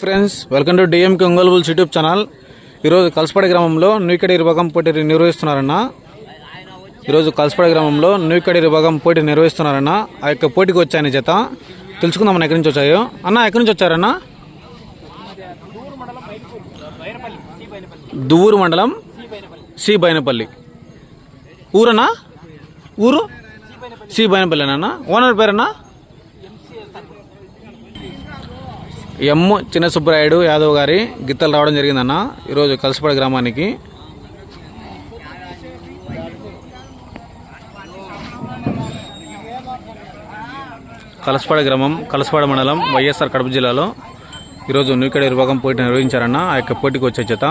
Friends welcome to డిఎంకి ఒంగోలుబుల్స్ YouTube channel. ఈరోజు కలసపాడి గ్రామంలో నూకడి విభాగం పోటీ నిర్వహిస్తున్నారన్న. ఈరోజు కలసపాడి గ్రామంలో నూకడి విభాగం పోటీ నిర్వహిస్తున్నారన్న. ఆ యొక్క పోటీకి వచ్చాయని జత. తెలుసుకుందాం అన్న ఎక్కడి నుంచి వచ్చాయో. అన్న ఎక్కడి నుంచి వచ్చారన్న? దువ్వూరు మండలం సి బైనపల్లి. ఊరన్నా? ఊరు? సి బైనపల్లినా ఓనర్ పేరన్నా? ఎమ్ చిన్నసుబ్బరాయుడు యాదవ్ గారి గిత్తలు రావడం జరిగిందన్న ఈరోజు కలసపడి గ్రామానికి కలసపాడ గ్రామం కలసపాడ మండలం వైఎస్ఆర్ కడప జిల్లాలో ఈరోజు నూకడ విభాగం పోటీ నిర్వహించారన్న ఆ యొక్క పోటీకి వచ్చే చేత